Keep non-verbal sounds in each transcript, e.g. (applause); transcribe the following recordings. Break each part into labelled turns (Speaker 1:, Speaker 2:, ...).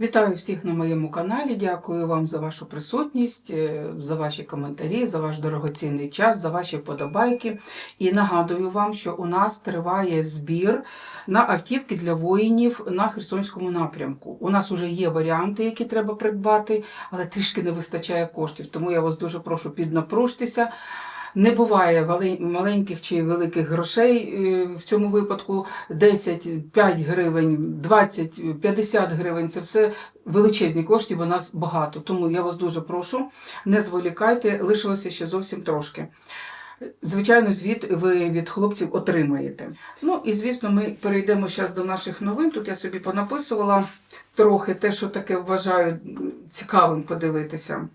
Speaker 1: Вітаю всіх на моєму каналі. Дякую вам за вашу присутність, е, за ваші коментарі, за ваш дорогоцінний час, за ваші вподобайки. І нагадую вам, що у нас триває збір на автівки для воїнів на Херсонському напрямку. У нас вже є варіанти, які треба придбати, але трішки не вистачає коштів. Тому я вас дуже прошу піднапружтеся. Не буває маленьких чи великих грошей е, в цьому випадку 10, 5 гривень, 20, 50 гривень це все величезні кошти, бо нас багато. Тому я вас дуже прошу, не зволікайте, лишилося ще зовсім трошки. Звичайно, звіт ви від хлопців отримаєте. Ну і звісно, ми перейдемо зараз до наших новин. Тут я собі понаписувала трохи те, що таке вважаю цікавим подивитися.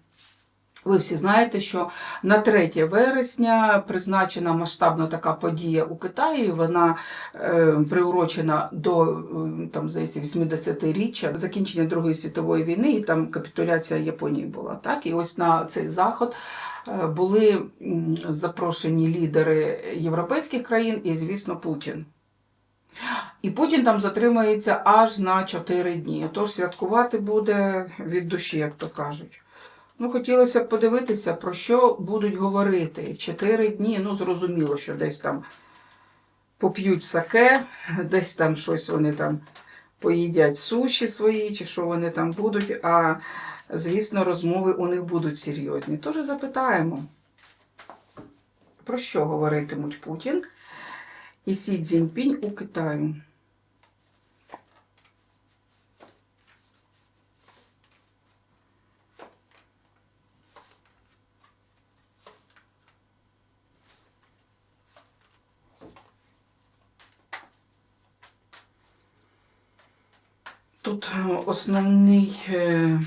Speaker 1: Ви всі знаєте, що на 3 вересня призначена масштабна така подія у Китаї. Вона е, приурочена до е, там, здається, 80-річчя закінчення Другої світової війни, і там капітуляція Японії була. Так? І ось на цей заход е, були запрошені лідери європейських країн і, звісно, Путін. І Путін там затримається аж на 4 дні. Тож святкувати буде від душі, як то кажуть. Ну, хотілося б подивитися, про що будуть говорити. Чотири дні, ну, зрозуміло, що десь там поп'ють саке, десь там щось вони там поїдять суші свої, чи що вони там будуть. А звісно, розмови у них будуть серйозні. Тож запитаємо, про що говоритимуть Путін і Сі Цзіньпінь у Китаю. Основний е,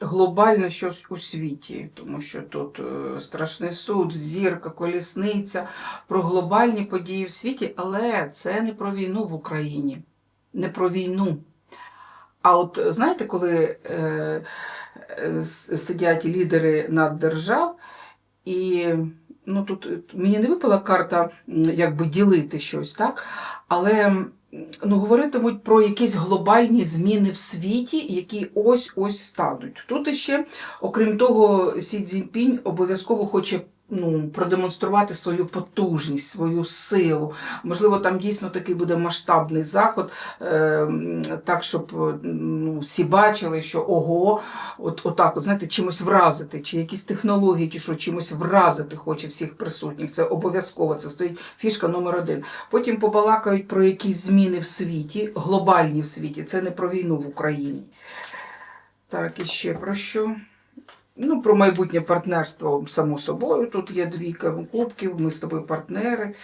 Speaker 1: глобально щось у світі, тому що тут е, страшний суд, зірка, колісниця, про глобальні події в світі, але це не про війну в Україні, не про війну. А от знаєте, коли е, сидять лідери наддержав, і ну, тут мені не випала карта якби ділити щось, так? але ну, говоритимуть про якісь глобальні зміни в світі, які ось-ось стануть. Тут іще, окрім того, Сі Цзіньпінь обов'язково хоче ну, продемонструвати свою потужність, свою силу. Можливо, там дійсно такий буде масштабний заход, е, так, щоб е, ну, всі бачили, що ого, от, отак, от, знаєте, чимось вразити, чи якісь технології, чи що, чимось вразити хоче всіх присутніх. Це обов'язково, це стоїть фішка номер один. Потім побалакають про якісь зміни в світі, глобальні в світі. Це не про війну в Україні. Так, і ще про що? Ну, про майбутнє партнерство, само собою. Тут є дві кубків, ми з тобою партнери.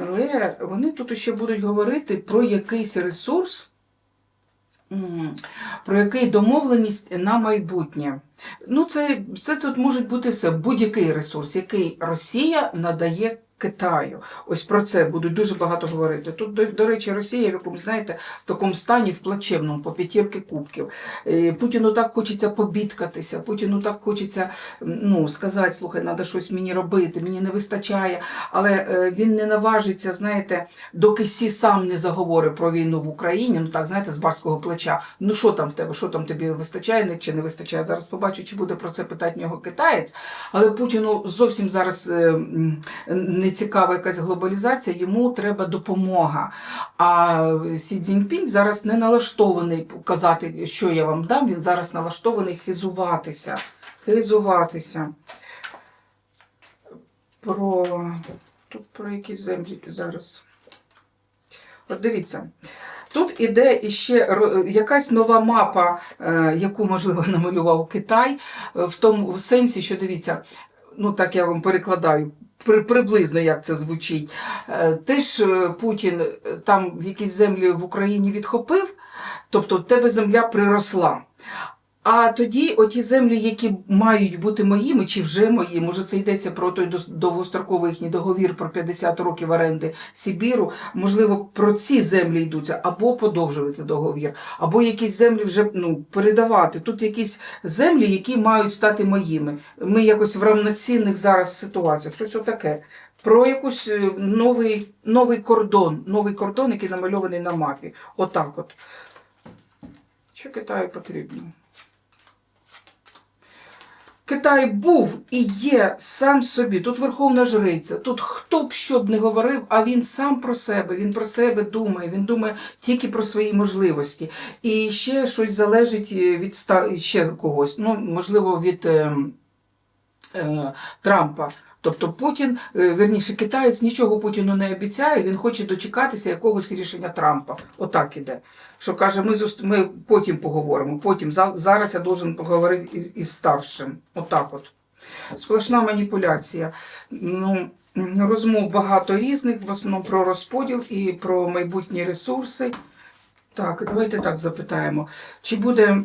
Speaker 1: Але вони тут ще будуть говорити про якийсь ресурс, про який домовленість на майбутнє. Ну, це, це тут може бути все, будь-який ресурс, який Росія надає Китаю. Ось про це будуть дуже багато говорити. Тут, до, до речі, Росія в якомусь, знаєте, в такому стані в плачевному, по п'ятірки кубків. Е, Путіну так хочеться побідкатися, Путіну так хочеться ну, сказати, слухай, треба щось мені робити, мені не вистачає. Але е, він не наважиться, знаєте, доки Сі сам не заговорить про війну в Україні, ну так, знаєте, з барського плеча. Ну що там в тебе, що там тобі вистачає чи не вистачає? Зараз побачу, чи буде про це питати нього китаєць. Але Путіну зовсім зараз е, не цікава якась глобалізація, йому треба допомога. А Сі Цзіньпінь зараз не налаштований казати, що я вам дам, він зараз налаштований хизуватися. Хизуватися. Про тут про якісь землі зараз. От дивіться. Тут іде іще якась нова мапа, е, яку, можливо, (laughs) намалював Китай, е, в тому в сенсі, що дивіться, ну так я вам перекладаю. при- Приблизно як це звучить. Е, Ти ж е, Путін е, там якісь землі в Україні відхопив, тобто в тебе земля приросла. А тоді оті землі, які мають бути моїми, чи вже мої, може це йдеться про той довгостроковий їхній договір про 50 років оренди Сибіру, можливо, про ці землі йдуться, або подовжувати договір, або якісь землі вже ну, передавати. Тут якісь землі, які мають стати моїми. Ми якось в равноцінних зараз ситуаціях, щось отаке. Про якийсь е, новий, новий кордон, новий кордон, який намальований на мапі. Отак от. Що Китаю потрібно? Китай був і є сам собі. Тут Верховна Жриця, тут хто б що б не говорив, а він сам про себе, він про себе думає, він думає тільки про свої можливості. І ще щось залежить е, від ста- ще когось. Ну, можливо, від е, е, Трампа. Тобто Путін, е, верніше, китаєць нічого Путіну не обіцяє, він хоче дочекатися якогось рішення Трампа. Отак іде. Що каже, ми, зуст... ми потім поговоримо, потім зараз я должен поговорити із, із старшим. Отак от. Сплошна маніпуляція. Ну, розмов багато різних, в основному про розподіл і про майбутні ресурси. Так, давайте так запитаємо. Чи буде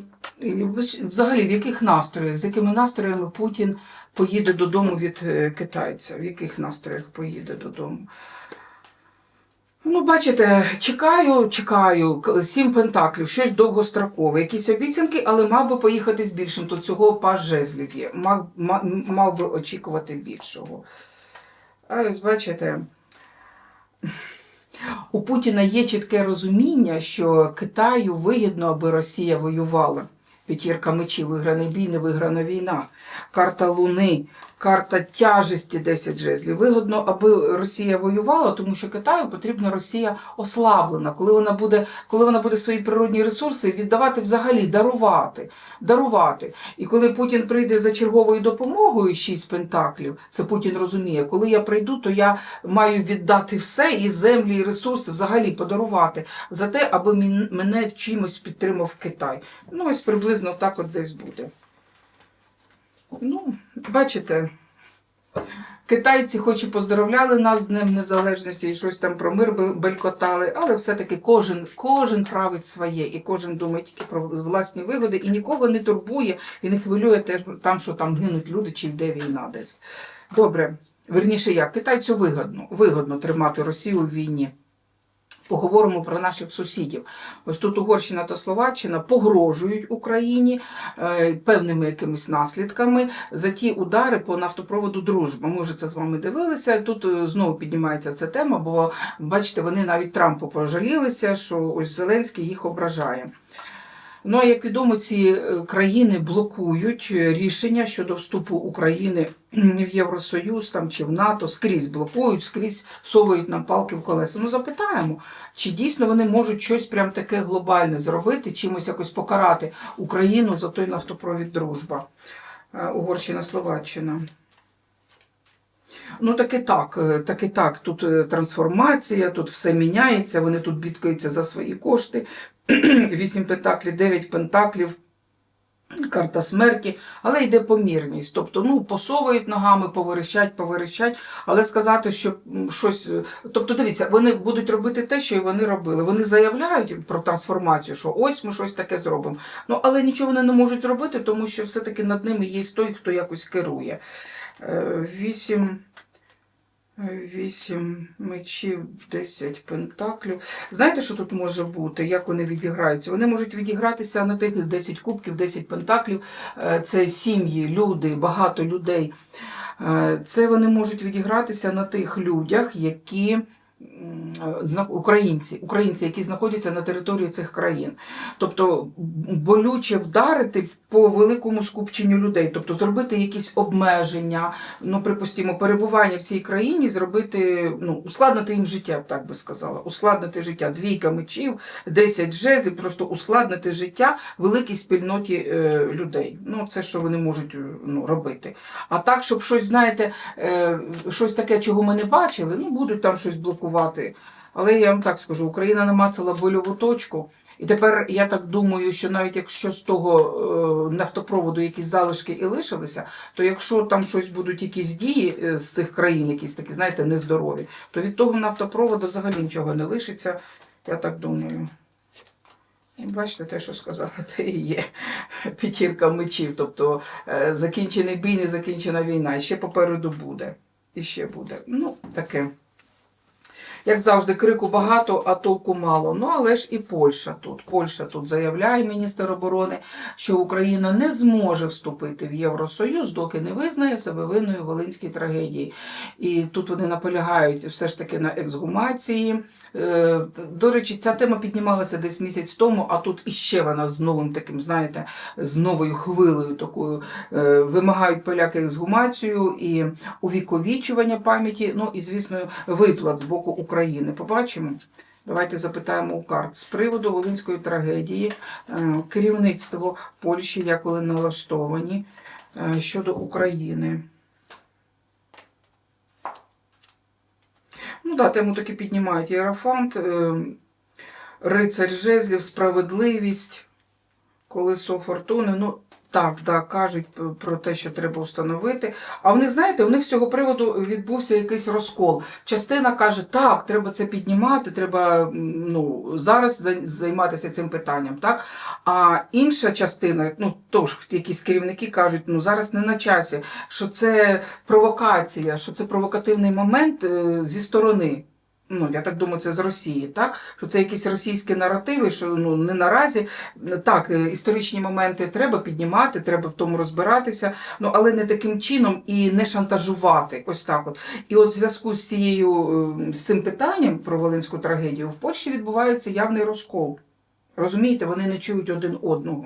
Speaker 1: взагалі в яких настроях, з якими настроями Путін поїде додому від е, китайця? В яких настроях поїде додому? Ну, бачите, чекаю, чекаю, сім пентаклів, щось довгострокове, якісь обіцянки, але мав би поїхати з більшим, то цього паж жезлів є. Мав, ма- мав би очікувати більшого. А ось бачите, у Путіна є чітке розуміння, що Китаю вигідно, аби Росія воювала. П'ятірка мечів, виграний бій, не виграна війна. Карта Луни, карта тяжесті 10 жезлів. Вигодно, аби Росія воювала, тому що Китаю потрібна Росія ослаблена, коли вона буде, коли вона буде свої природні ресурси віддавати взагалі, дарувати. дарувати. І коли Путін прийде за черговою допомогою, шість пентаклів, це Путін розуміє, коли я прийду, то я маю віддати все і землі, і ресурси взагалі подарувати за те, аби мене чимось підтримав Китай. Ну, ось приблизно так от десь буде. Ну, бачите, китайці хоч і поздоровляли нас з Днем Незалежності і щось там про мир белькотали, але все-таки кожен, кожен править своє, і кожен думає тільки про власні вигоди, і нікого не турбує і не хвилює те, там, що там гинуть люди, чи йде війна десь. Добре, верніше як, китайцю вигодно, вигодно тримати Росію в війні. Поговоримо про наших сусідів. Ось тут Угорщина та Словаччина погрожують Україні е, певними якимись наслідками за ті удари по нафтопроводу Дружба. Ми вже це з вами дивилися. Тут е, знову піднімається ця тема, бо бачите, вони навіть Трампу пожалілися, що ось Зеленський їх ображає. Ну а як відомо, ці е, країни блокують е, рішення щодо вступу України в Євросоюз там чи в НАТО, скрізь блокують, скрізь совують нам палки в колеса. Ну запитаємо, чи дійсно вони можуть щось прям таке глобальне зробити, чимось якось покарати Україну за той нафтопровід дружба. Е, Угорщина, Словаччина. Ну, так і так, так і так. Тут трансформація, тут все міняється, вони тут бідкаються за свої кошти. (clears throat) Вісім пентаклів, дев'ять пентаклів, карта смерті, але йде помірність. Тобто, ну, посовують ногами, поверещать, поверещать, але сказати, що щось. е, Тобто, дивіться, вони будуть робити те, що і вони робили. Вони заявляють про трансформацію, що ось ми щось таке зробимо. Ну, але нічого вони не можуть зробити, тому що все-таки над ними є той, хто якось керує. Е, Вісім. Мечів, 10 пентаклів. Знаєте, що тут може бути? Як вони відіграються? Вони можуть відігратися на тих 10 кубків, 10 пентаклів. Е, Це сім'ї, люди, багато людей. Е, Це вони можуть відігратися на тих людях, які українці, українці, які знаходяться на території цих країн. Тобто болюче вдарити по великому скупченню людей, тобто зробити якісь обмеження, ну, припустимо, перебування в цій країні, зробити, ну, ускладнити їм життя, так би сказала. Ускладнити життя. Двійка мечів, 10 жезлів, просто ускладнити життя великій спільноті е, людей. Ну, це що вони можуть е, ну, робити. А так, щоб щось, знаєте, е, щось таке, чого ми не бачили, ну, будуть там щось блокувати. Але я вам так скажу, Україна намацала больову точку. І тепер я так думаю, що навіть якщо з того е, нафтопроводу якісь залишки і лишилися, то якщо там щось будуть якісь дії е, з цих країн, якісь такі, знаєте, нездорові, то від того нафтопроводу взагалі нічого не лишиться. Я так думаю. Бачите, те, що сказала, те і є (laughs) п'ятірка мечів. Тобто е, закінчений бій, не закінчена війна. І ще попереду буде. І ще буде. Ну, таке. Як завжди, крику багато, а толку мало. Ну, але ж і Польща тут. Польща тут заявляє міністр оборони, що Україна не зможе вступити в Євросоюз, доки не визнає себе винною Волинській трагедії. І тут вони наполягають все ж таки на ексгумації. Е, До речі, ця тема піднімалася десь місяць тому, а тут іще вона з новим таким, знаєте, з новою хвилею такою. Е, Вимагають поляки ексгумацію і увіковічування пам'яті, ну і, звісно, виплат з боку України. Побачимо. Давайте запитаємо у карт з приводу Волинської трагедії, е, керівництво Польщі, як вони налаштовані е, щодо України. Ну да, тему таки піднімають Єрофант, е, рицарь жезлів, справедливість, колесо фортуни. Ну, так, да, кажуть про те, що треба встановити. А в них, знаєте, у них з цього приводу відбувся якийсь розкол. Частина каже, так, треба це піднімати, треба ну, зараз займатися цим питанням. Так? А інша частина, ну тож якісь керівники кажуть, ну зараз не на часі, що це провокація, що це провокативний момент е, зі сторони. Ну, я так думаю, це з Росії, так? Що це якісь російські наративи, що ну не наразі так, е, історичні моменти треба піднімати, треба в тому розбиратися, ну але не таким чином і не шантажувати. Ось так от. І от в зв'язку з цією е, з цим питанням про Волинську трагедію в Польщі відбувається явний розкол. Розумієте, вони не чують один одного.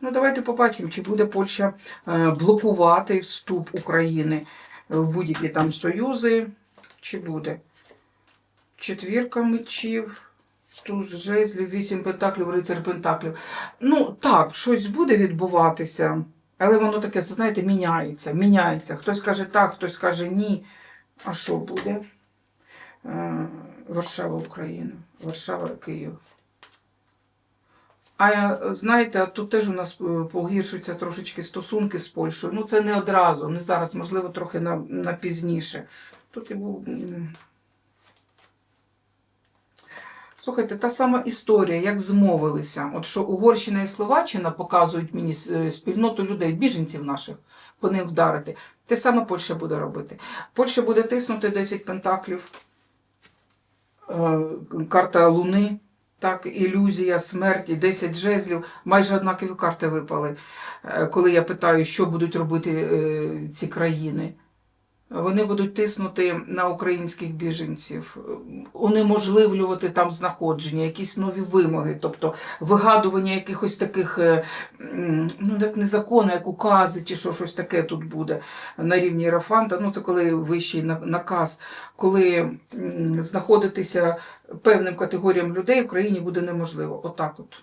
Speaker 1: Ну, давайте побачимо, чи буде Польща е, блокувати вступ України в будь-які там союзи, чи буде. Четвірка мечів, туз жезлів, вісім пентаклів, рицар пентаклів. Ну, так, щось буде відбуватися, але воно таке, знаєте, міняється. Міняється. Хтось каже так, хтось каже ні. А що буде? Е, Варшава, Україна, Варшава, Київ. А е, знаєте, тут теж у нас е, погіршуються трошечки стосунки з Польщею. Ну, це не одразу, не зараз, можливо, трохи на, на пізніше. Тут і був. Слухайте, та сама історія, як змовилися. От що Угорщина і Словаччина показують мені е, спільноту людей, біженців наших, по ним вдарити. Те саме Польща буде робити. Польща буде тиснути 10 пентаклів, е, карта Луни, так, ілюзія, смерті, 10 жезлів. Майже однакові карти випали. Е, Коли я питаю, що будуть робити ці країни. Вони будуть тиснути на українських біженців, унеможливлювати там знаходження, якісь нові вимоги, тобто вигадування якихось таких, е, ну як не закону, як укази, чи що щось таке тут буде на рівні Єрофанта. Ну це коли вищий на- наказ, коли знаходитися певним категоріям людей в країні буде неможливо. Отак от.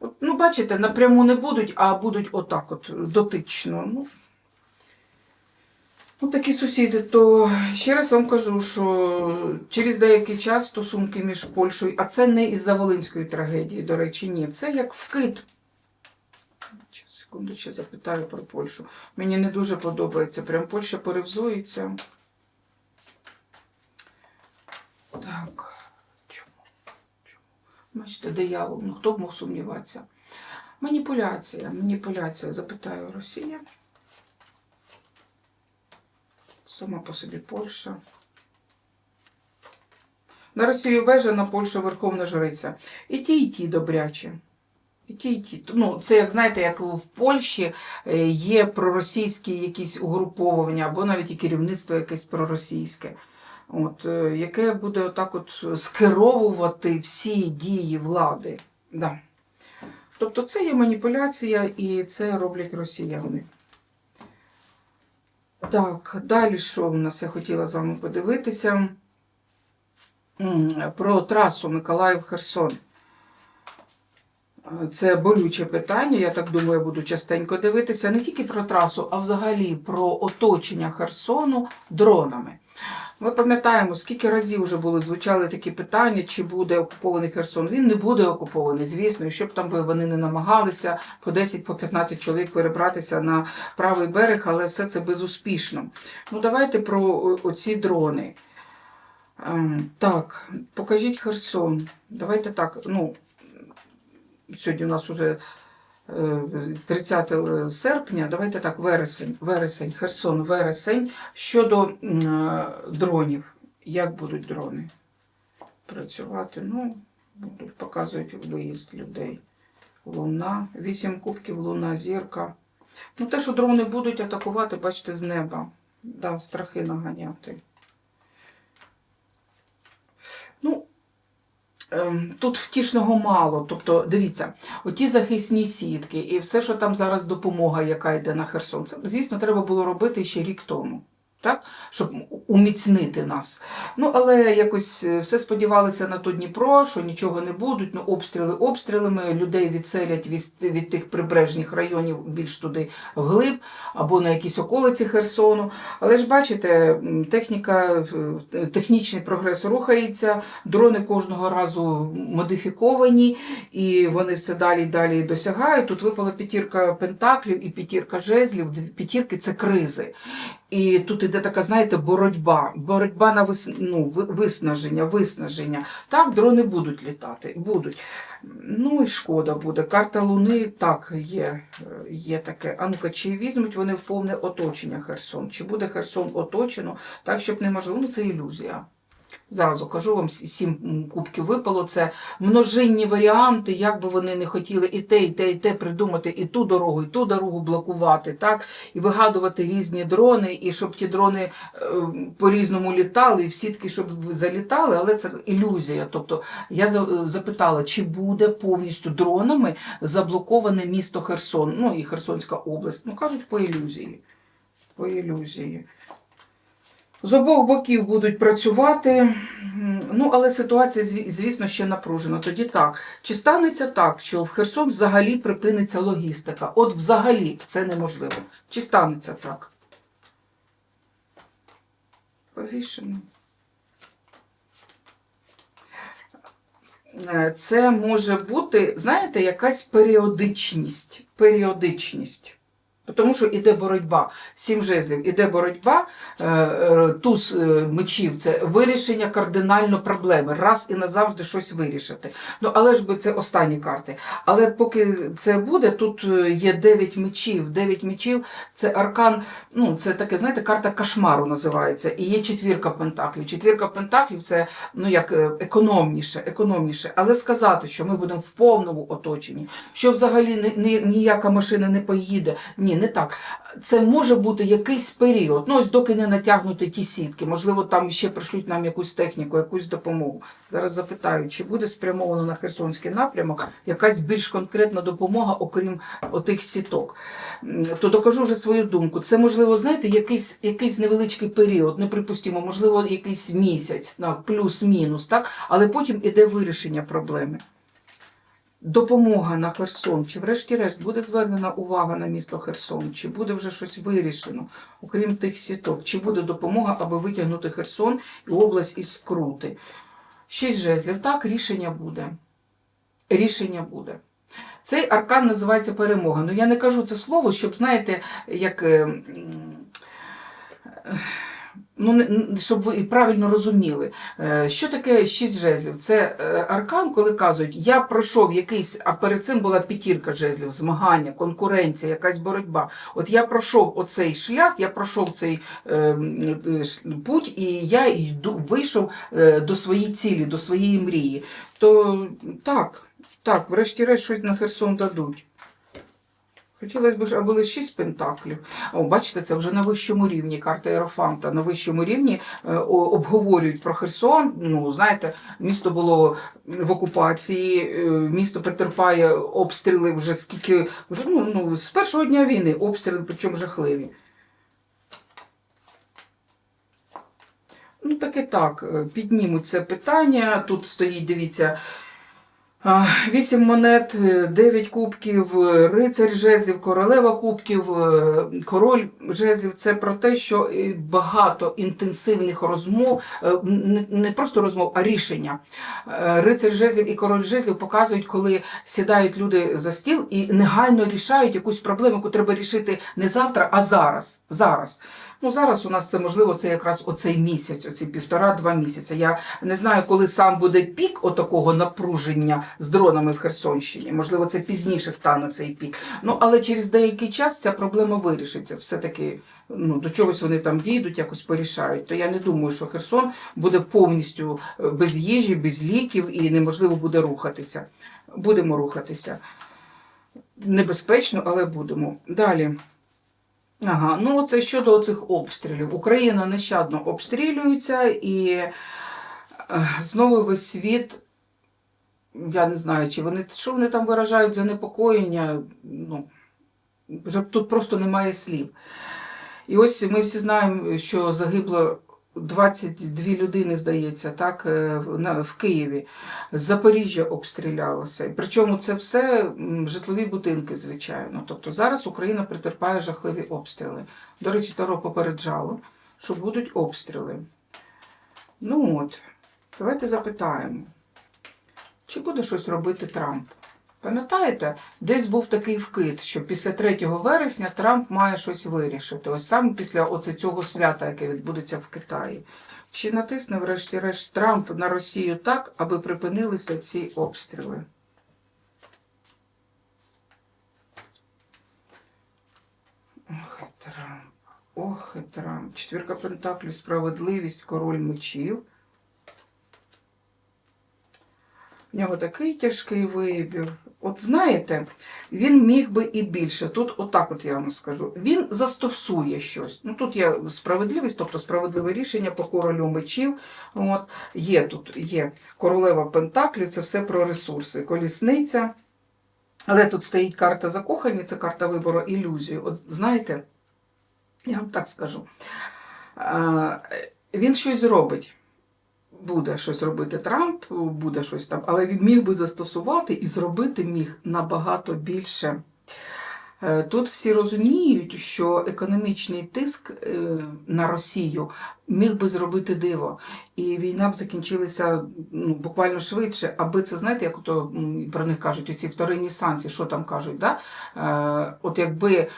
Speaker 1: От, ну, бачите, напряму не будуть, а будуть отак, от дотично. Ну, Ну, такі сусіди, то ще раз вам кажу, що через деякий час стосунки між Польщею, а це не із-за Волинської трагедії, до речі, ні. Це як вкид. Секунду, ще запитаю про Польщу. Мені не дуже подобається. Прям Польща перевзується. Так. Чому? Чому? Бачите, диявол. Ну хто б мог сумніватися? Маніпуляція, маніпуляція, запитаю Росія. Сама по собі Польща. На Росію вежа, на Польщу Верховна Жриця. І ті, і ті добрячі. І ті, і ті. Ну, це, як знаєте, як в Польщі е, є проросійські якісь угруповання, або навіть і керівництво якесь проросійське, от, е, яке буде отак от скеровувати всі дії влади. Да. Тобто це є маніпуляція, і це роблять росіяни. Так, далі що в нас я хотіла з вами подивитися про трасу Миколаїв-Херсон. Це болюче питання, я так думаю, я буду частенько дивитися не тільки про трасу, а взагалі про оточення Херсону дронами. Ми пам'ятаємо, скільки разів вже були звучали такі питання, чи буде окупований Херсон. Він не буде окупований, звісно, і щоб там вони не намагалися по 10 по 15 чоловік перебратися на правий берег, але все це безуспішно. Ну, давайте про оці дрони. Ем, Так, покажіть Херсон. Давайте так. Ну, сьогодні у нас вже е, 30 серпня, давайте так, вересень, вересень, Херсон, вересень щодо е, дронів. Як будуть дрони працювати? Ну, будуть показують виїзд людей. Луна, вісім кубків, луна, зірка. Ну, те, що дрони будуть атакувати, бачите, з неба. Да, страхи наганяти. Ну, ем, тут втішного мало. Тобто, дивіться, оті захисні сітки і все, що там зараз допомога, яка йде на Херсон, це, звісно, треба було робити ще рік тому. Так, щоб уміцнити нас. Ну, але якось е, все сподівалися на то Дніпро, що нічого не будуть. Ну, обстріли обстрілами, людей відселять від, від тих прибережних районів більш туди вглиб, або на якісь околиці Херсону. Але ж бачите, техніка, е, технічний прогрес рухається, дрони кожного разу модифіковані, і вони все далі і далі досягають. Тут випала п'ятірка пентаклів і п'ятірка жезлів. П'ятірки це кризи. І тут іде така, знаєте, боротьба. Боротьба на вис... ну, виснаження, виснаження. Так, дрони будуть літати, будуть. Ну і шкода буде. Карта Луни так є, є таке. А ну-ка, чи візьмуть вони в повне оточення Херсон? Чи буде Херсон оточено так, щоб неможливо? Ну, це ілюзія. Зразу кажу вам, сім кубків випало. Це множинні варіанти, як би вони не хотіли і те, і те, і те придумати, і ту дорогу, і ту дорогу блокувати, так, і вигадувати різні дрони, і щоб ті дрони е, по-різному літали, і в сітки, щоб залітали, але це ілюзія. Тобто я запитала, чи буде повністю дронами заблоковане місто Херсон, ну і Херсонська область. Ну кажуть, по ілюзії. По ілюзії. З обох боків будуть працювати, ну але ситуація, звісно, ще напружена. Тоді так. Чи станеться так, що в Херсон взагалі припиниться логістика? От взагалі це неможливо. Чи станеться так? Повішено. Е, Це може бути, знаєте, якась періодичність. Періодичність. Тому що іде боротьба. Сім жезлів, іде боротьба, е, е, туз е, мечів це вирішення кардинально проблеми. Раз і назавжди щось вирішити. Ну, але ж би це останні карти. Але поки це буде, тут є дев'ять мечів. Дев'ять мечів це аркан, ну це таке, знаєте, карта кошмару називається. І є четвірка пентаклів. Четвірка пентаклів це ну як економніше, економніше. Але сказати, що ми будемо в повному оточенні, що взагалі ні, ні, ніяка машина не поїде. Ні, не так. Це може бути якийсь період. Ну ось доки не натягнути ті сітки. Можливо, там ще пришлють нам якусь техніку, якусь допомогу. Зараз запитаю, чи буде спрямовано на Херсонський напрямок якась більш конкретна допомога, окрім отих сіток. То докажу вже свою думку. Це можливо, знаєте, якийсь, якийсь невеличкий період, припустимо, можливо, якийсь місяць, плюс-мінус, так? але потім іде вирішення проблеми. Допомога на Херсон, чи врешті-решт буде звернена увага на місто Херсон, чи буде вже щось вирішено, окрім тих сіток, чи буде допомога, аби витягнути Херсон і область із скрути. Шість жезлів. Так, рішення буде. Рішення буде. Цей аркан називається перемога. Ну я не кажу це слово, щоб, знаєте, як. Ну, щоб ви правильно розуміли, Е, що таке шість жезлів? Це е, аркан, коли кажуть, я пройшов якийсь, а перед цим була п'ятірка жезлів, змагання, конкуренція, якась боротьба. От я пройшов оцей шлях, я пройшов цей е, путь, і я йду, вийшов до своєї цілі, до своєї мрії. То так, так, врешті-решт щось на Херсон дадуть. Хотілося б, аби лише шість пентаклів. О, бачите, це вже на вищому рівні карта Ерофанта. На вищому рівні е, обговорюють про Херсон. Ну, знаєте, місто було в окупації, е, місто претерпає обстріли вже скільки, вже ну, ну, з першого дня війни обстріли, причому жахливі. Ну, так і так, е, піднімуть це питання. Тут стоїть, дивіться, Вісім монет, е, дев'ять кубків, е, рицарь жезлів, королева кубків, е, король жезлів. Це про те, що багато інтенсивних розмов, не- просто розмов, а рішення. Рицарь жезлів і король жезлів показують, коли сідають люди за стіл і негайно рішають якусь проблему, яку треба рішити не завтра, а зараз. зараз. Ну зараз у нас це можливо це якраз оцей місяць, оці півтора-два місяці. Я не знаю, коли сам буде пік отакого напруження з дронами в Херсонщині. Можливо, це пізніше стане цей пік. Ну але через деякий час ця проблема вирішиться. Все таки ну до чогось вони там дійдуть, якось порішають. То я не думаю, що Херсон буде повністю е, без їжі, без ліків і неможливо буде рухатися. Будемо рухатися. Небезпечно, але будемо. Далі. Ага, ну це щодо цих обстрілів. Україна нещадно обстрілюється і е, знову весь світ. Я не знаю, чи вони що вони там виражають занепокоєння. Ну, вже тут просто немає слів. І ось ми всі знаємо, що загибло 22 людини, здається, так, е, в- Києві. Запоріжжя обстрілялося. Причому це все житлові будинки, звичайно. Тобто зараз Україна претерпає жахливі обстріли. До речі, Таро попереджало, що будуть обстріли. Ну от, давайте запитаємо, чи буде щось робити Трамп? Пам'ятаєте, десь був такий вкид, що після 3 вересня Трамп має щось вирішити. Ось саме після оце цього свята, яке відбудеться в Китаї. Чи натисне, врешті-решт, Трамп на Росію так, аби припинилися ці обстріли? Ох, і Трамп. Ох, і Трамп. Четвірка Пентаклів, справедливість, король мечів. В нього такий тяжкий вибір. От знаєте, він міг би і більше. Тут, отак, от я вам скажу, він застосує щось. Ну тут є справедливість, тобто справедливе рішення по королю мечів. От є тут є королева Пентаклів, це все про ресурси, колісниця. Але тут стоїть карта закохані, це карта вибору ілюзію. От знаєте, я вам так скажу. Він щось зробить. Буде щось робити Трамп, буде щось там, але він міг би застосувати і зробити міг набагато більше. Е, Тут всі розуміють, що економічний тиск е, на Росію міг би зробити диво, і війна б закінчилася ну, буквально швидше, аби це, знаєте, як то про них кажуть, оці вторинні санкції, що там кажуть, да? Е, от якби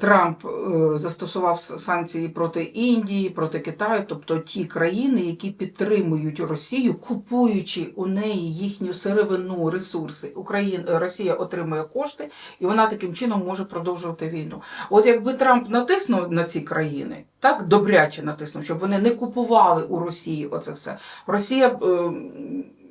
Speaker 1: Трамп е, застосував санкції проти Індії, проти Китаю, тобто ті країни, які підтримують Росію, купуючи у неї їхню сировину, ресурси. Україна, Росія отримує кошти, і вона таким чином може продовжувати війну. От якби Трамп натиснув на ці країни, так добряче натиснув, щоб вони не купували у Росії оце все. Росія е,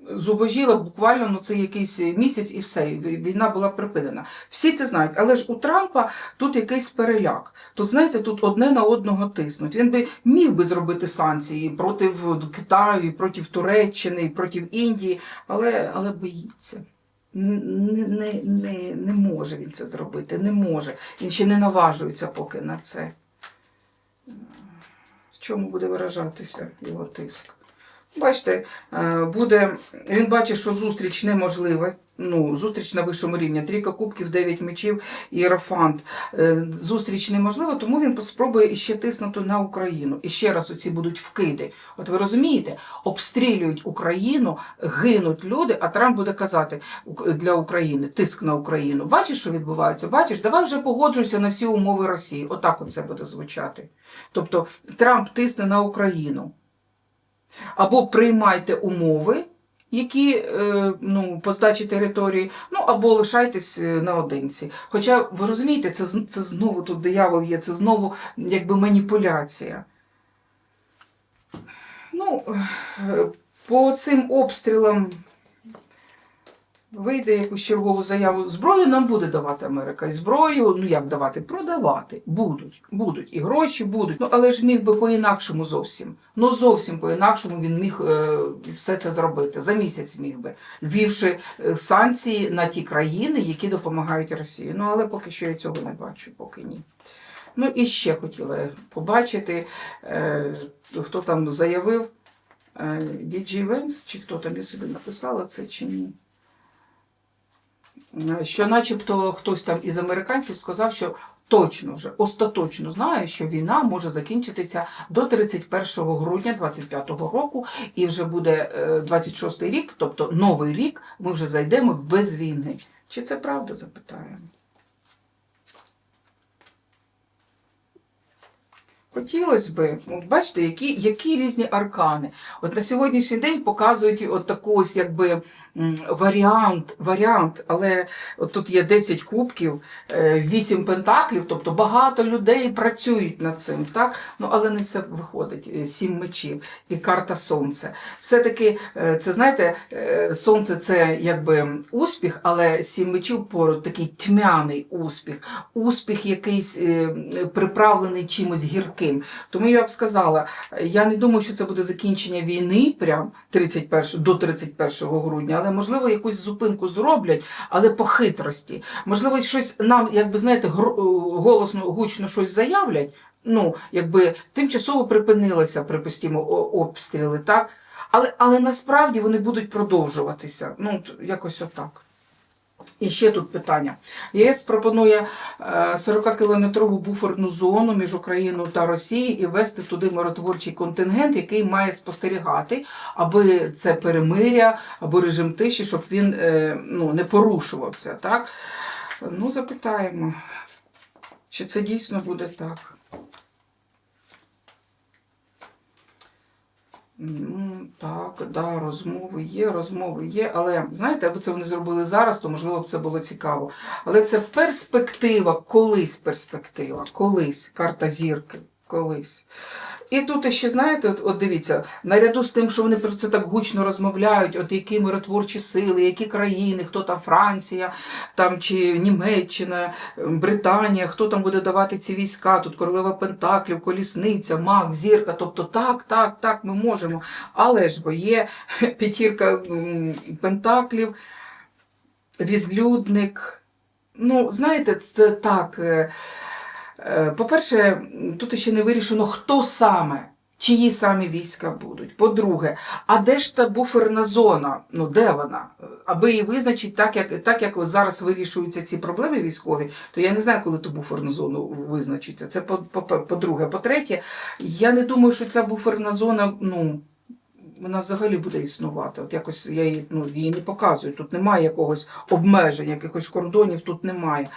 Speaker 1: зубожіла буквально ну це якийсь місяць і все. Війна була припинена. Всі це знають, але ж у Трампа тут якийсь переляк. Тут, знаєте, тут одне на одного тиснуть. Він би міг би зробити санкції проти Китаю, проти Туреччини, проти Індії, але, але боїться. Не, не, не, не може він це зробити, не може. Він ще не наважується поки на це. В чому буде виражатися його тиск? Бачите, е, буде, він бачить, що зустріч неможлива. Ну, зустріч на вищому рівні. Трійка кубків, дев'ять мечів, іерофант. Е, Зустріч неможлива, тому він спробує іще тиснути на Україну. І ще раз оці будуть вкиди. От ви розумієте, обстрілюють Україну, гинуть люди, а Трамп буде казати для України тиск на Україну. Бачиш, що відбувається? Бачиш, давай вже погоджуйся на всі умови Росії. Отак от це буде звучати. Тобто Трамп тисне на Україну або приймайте умови, які е, ну, по здачі території, ну або лишайтесь е, наодинці. Хоча ви розумієте, це, це знову тут диявол є, це знову якби маніпуляція. Ну, е, по цим обстрілам вийде якусь чергову заяву. Зброю нам буде давати Америка. І зброю, ну як давати, продавати. Будуть, будуть. І гроші будуть. Ну але ж міг би по-інакшому зовсім. Ну зовсім по-інакшому він міг е, все це зробити. За місяць міг би, ввівши е, санкції на ті країни, які допомагають Росії. Ну але поки що я цього не бачу, поки ні. Ну і ще хотіла побачити, е, хто там заявив, е, DJ Vance, чи хто там я собі написала це чи ні. Е, Що начебто хтось там із американців сказав, що точно вже остаточно знає, що війна може закінчитися до 31 грудня 25 року, і вже буде е, 26 рік, тобто новий рік, ми вже зайдемо без війни. Чи це правда, запитаємо? Хотілося би, от бачите, які, які різні аркани. От на сьогоднішній день показують от таку ось якби варіант, варіант, але от тут є 10 кубків, 8 пентаклів, тобто багато людей працюють над цим, так? Ну, але не все виходить. 7 мечів і карта сонця. Все-таки е, це знаєте, е, сонце це якби успіх, але сім мечів поруч такий тьмяний успіх, успіх якийсь е, приправлений чимось гірким. Тому я б сказала, е, я не думаю, що це буде закінчення війни прям 31, до 31 грудня, але можливо якусь зупинку зроблять, але по хитрості. Можливо, щось нам, якби знаєте, е, голосно, гучно щось заявлять. Ну, якби тимчасово припинилися, припустимо, обстріли, так? Але, але насправді вони будуть продовжуватися. Ну, якось отак. І ще тут питання. ЄС пропонує 40-кілометрову буферну зону між Україною та Росією і ввести туди миротворчий контингент, який має спостерігати, аби це перемиря або режим тиші, щоб він е, ну, не порушувався. Так? Ну, запитаємо, чи це дійсно буде так. Так, да, розмови є, розмови є. Але знаєте, аби це вони зробили зараз, то можливо б це було цікаво. Але це перспектива, колись перспектива, колись, карта зірки, колись. І тут ще, знаєте, от, от дивіться, наряду з тим, що вони про це так гучно розмовляють, от які миротворчі сили, які країни, хто там Франція, там чи Німеччина, Британія, хто там буде давати ці війська, тут королева Пентаклів, колісниця, маг, зірка. Тобто так, так, так, ми можемо. Але ж бо є (laughs) п'ятірка Пентаклів, відлюдник. Ну, знаєте, це так. Е, По-перше, тут ще не вирішено, хто саме, чиї самі війська будуть. По-друге, а де ж та буферна зона? Ну, де вона? Аби її визначити так, як, так, як зараз вирішуються ці проблеми військові, то я не знаю, коли ту буферну зону визначиться. Це по- по- по-друге. По-третє, я не думаю, що ця буферна зона, ну. Вона взагалі буде існувати. От якось я її, ну, її не показую. Тут немає якогось обмежень, якихось кордонів тут немає.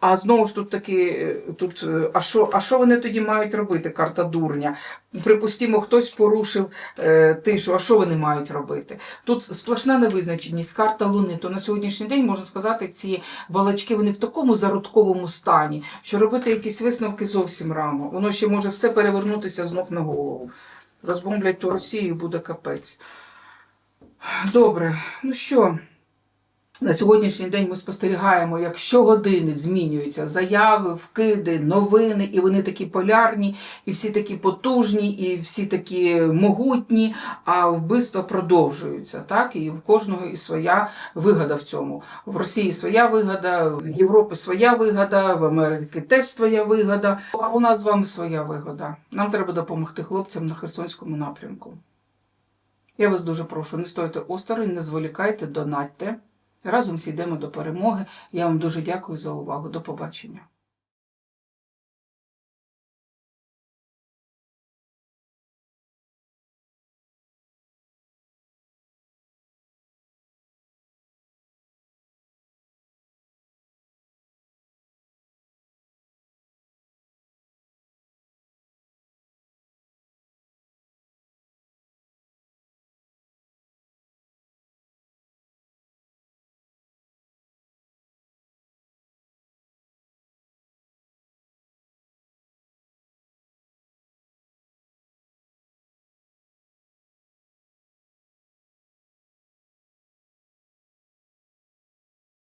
Speaker 1: А знову ж тут таки, е, тут, е, а що, а що вони тоді мають робити? Карта дурня. Припустімо, хтось порушив е, тишу, а що вони мають робити? Тут сплошна невизначеність, карта Луни. То на сьогоднішній день можна сказати, ці балачки вони в такому зародковому стані, що робити якісь висновки зовсім рано. Воно ще може все перевернутися з ног на голову. Розбомблять ту Росію, буде капець. Добре, ну що, на сьогоднішній день ми спостерігаємо, як щогодини змінюються заяви, вкиди, новини, і вони такі полярні, і всі такі потужні, і всі такі могутні, а вбивства продовжуються. Так? І в кожного і своя вигода в цьому. В Росії своя вигода, в Європі своя вигода, в Америці теж своя вигода. А у нас з вами своя вигода. Нам треба допомогти хлопцям на Херсонському напрямку. Я вас дуже прошу, не стойте осторонь, не зволікайте, донатьте. Разом сійдемо до перемоги. Я вам дуже дякую за увагу. До побачення.